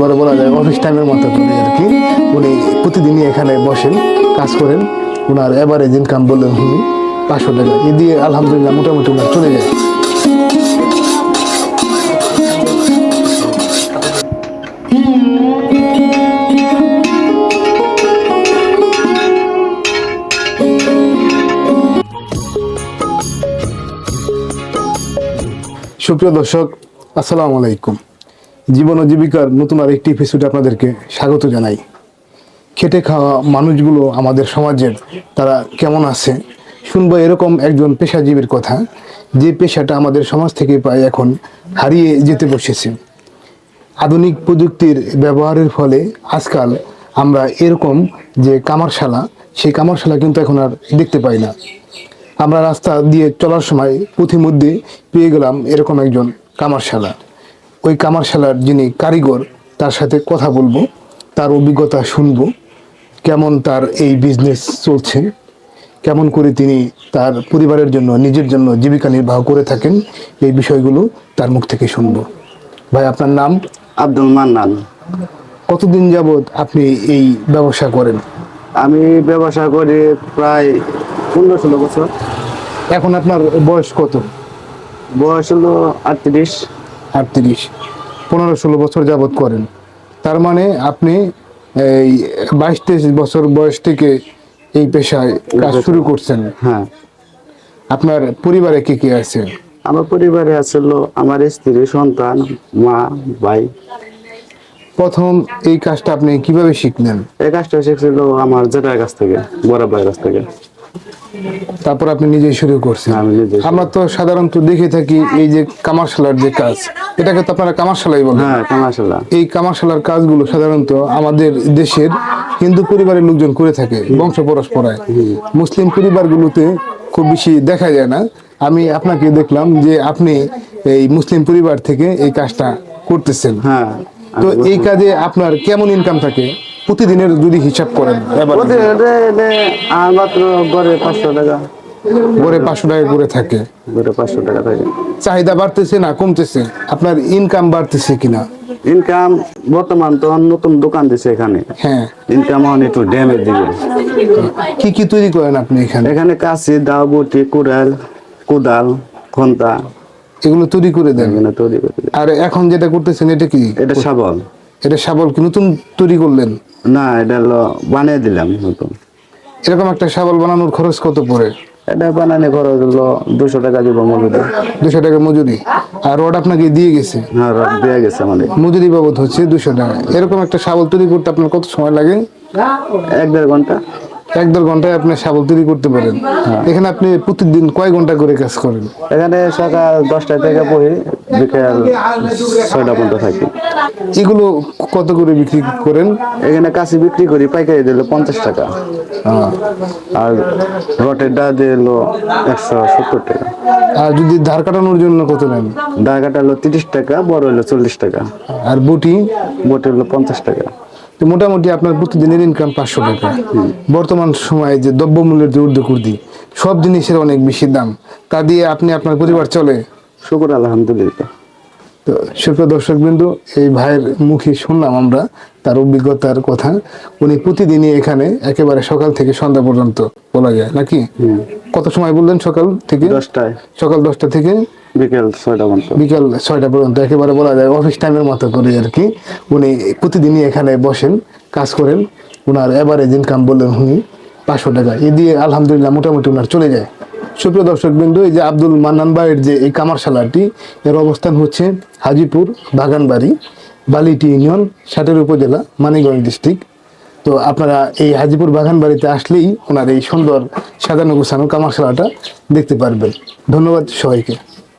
বলা যায় অফিস টাইমের মতো করে আর কি। উনি প্রতিদিনই এখানে বসেন, কাজ করেন। ওনার এভারেজ ইনকাম বললেন উনি পাঁচশো টাকা। এ দিয়ে আলহামদুলিল্লাহ মোটামুটি ওনার চলে যায়। সুপ্রিয় দর্শক, আসসালামু আলাইকুম। জীবন ও জীবিকার নতুন আর একটি এপিসোডে আপনাদেরকে স্বাগত জানাই। খেটে খাওয়া মানুষগুলো আমাদের সমাজের তারা কেমন আছে? শুনব এরকম একজন পেশাজীবীর কথা, যে পেশাটা আমাদের সমাজ থেকে প্রায় এখন হারিয়ে যেতে বসেছে। আধুনিক প্রযুক্তির ব্যবহারের ফলে আজকাল আমরা এরকম যে কামারশালা, সেই কামারশালা কিন্তু এখন আর দেখতে পাই না। আমরা রাস্তা দিয়ে চলার সময় পথিমধ্যে পেয়ে গেলাম এরকম একজন কামারশালা। ওই কামারশালার যিনি কারিগর তার সাথে কথা বলব তার অভিজ্ঞতা শুনব কেমন তার এই বিজনেস চলছে কেমন করে তিনি তার পরিবারের জন্য নিজের জন্য জীবিকা নির্বাহ করে থাকেন এই বিষয়গুলো তার মুখ থেকে শুনব। ভাই আপনার নাম? আব্দুল মান্নান। কতদিন যাবৎ আপনি এই ব্যবসা করেন? আমি ব্যবসা করি প্রায় পনেরো ষোলো বছর। এখন আপনার বয়স কত? বয়স হলো আটত্রিশ। আটত্রিশ পনেরো ষোলো বছর যাবত করেন। তার মানে আপনি এই বাইশ তেইশ বছর বয়স থেকে এই পেশায় কাজ শুরু করছেন। হ্যাঁ। আপনার পরিবারে কে কে আছে? আমার পরিবারে আছিল আমার স্ত্রী সন্তান মা ভাই। প্রথম এই কাজটা আপনি কীভাবে শিখলেন? এই কাজটা শিখছিল আমার জেঠার কাছ থেকে বড় ভাইয়ের কাছ থেকে। তারপর আপনি নিজেই শুরু করছেন। আমরা তো সাধারণত দেখে থাকি এই যে কামারশালার যে কাজ এটাকে তো আপনারা কামারশালাই বলেন। হ্যাঁ এই কামারশালার কাজগুলো সাধারণত আমাদের দেশের হিন্দু পরিবারের লোকজন করে থাকে বংশ পরস্পরায়। মুসলিম পরিবারগুলোতে খুব বেশি দেখা যায় না। আমি আপনাকে দেখলাম যে আপনি এই মুসলিম পরিবার থেকে এই কাজটা করতেছেন। হ্যাঁ তো এই কাজে আপনার কেমন ইনকাম থাকে? প্রতিদিনের যদি হিসাব করেন। মাত্র গড়ে পাঁচশো টাকা। গড়ে পাঁচশো টাকা করে থাকে। গড়ে পাঁচশো টাকা থাকে। চাহিদা বাড়তেছে না কমতেছে? আপনার ইনকাম বাড়তেছে কিনা? ইনকাম বর্তমান তো নতুন দোকান দিছে এখানে। হ্যাঁ। ইনকাম এখন একটু ড্যামের দিকে কি কি তৈরি করেন আপনি এখানে? এখানে কাশি দাও বটি কুড়াল কোদাল খন্তা। এগুলো তৈরি করে দেন? তৈরি করে আর এখন যেটা করতেছেন এটা কি? এটা শাবল এটা শাবল কি নতুন তৈরি করলেন? না এটা হলো বানিয়ে দিলাম নতুন। এরকম একটা শাবল বানানোর খরচ কত পড়ে? এটা বানানো খরচ হলো দুশো টাকা দিব মজুরি। দুশো টাকা মজুরি। আর রড আপনাকে দিয়ে গেছে? হ্যাঁ রড দেওয়া গেছে আমাদের। মজুরি বাবদ হচ্ছে দুশো টাকা। এরকম একটা শাবল তৈরি করতে আপনার কত সময় লাগে? এক দেড় ঘণ্টা। এক দেড় ঘন্টায় আপনি শাবল তৈরি করতে পারেন। এখানে আপনি প্রতিদিন কয় ঘণ্টা করে কাজ করেন? এখানে সকাল দশটা থেকে পড়ি বিকেল ছয়টা পর্যন্ত থাকি। এগুলো কত করে বিক্রি করেন? এখানে কাশি বিক্রি করি পাইকারি দিল পঞ্চাশ টাকা। আহ, আর রটের ডা দিল একশো সত্তর টাকা। আর যদি ধার কাটানোর জন্য কত নেন? ডাকাটা কাটালো তিরিশ টাকা বড় হলো চল্লিশ টাকা। আর বুটি? বটি হলো পঞ্চাশ টাকা। মোটামুটি আপনার প্রতিদিনের ইনকাম পাঁচশো টাকা। বর্তমান সময়ে যে দ্রব্যমূল্যের যে ঊর্ধ্বকুর্দি সব জিনিসের অনেক বেশি দাম। তা দিয়ে আপনি আপনার পরিবার চলে? শুকুর, আলহামদুলিল্লাহ। তো সুপ্রিয় দর্শক বিন্দু এই ভাইয়ের মুখে শুনলাম আমরা তার অভিজ্ঞতার কথা। উনি প্রতিদিনই এখানে একেবারে সকাল থেকে সন্ধ্যা পর্যন্ত বলা যায় নাকি? কত সময় বললেন সকাল থেকে? দশটায়। সকাল দশটা থেকে? বিকেল ছয়টা পর্যন্ত। বিকাল ছয়টা পর্যন্ত একেবারে বলা যায় অফিস টাইমের মতো করে আর কি। উনি প্রতিদিনই এখানে বসেন কাজ করেন। ওনার এভারেজ ইনকাম বললেন উনি পাঁচশো টাকা। এ দিয়ে আলহামদুলিল্লাহ মোটামুটি ওনার চলে যায়। সুপ্রিয় দর্শক বিন্দু এই যে আব্দুল মান্নান ভাইয়ের যে এই কামারশালাটি, এর অবস্থান হচ্ছে হাজিপুর বাগানবাড়ি, বালিটি ইউনিয়ন, ষাটের উপজেলা মানিগঞ্জ ডিস্ট্রিক্ট। তো আপনারা এই হাজিপুর বাগানবাড়িতে আসলেই ওনার এই সুন্দর সাজানো গোছানো কামারশালাটা দেখতে পারবেন। ধন্যবাদ সবাইকে।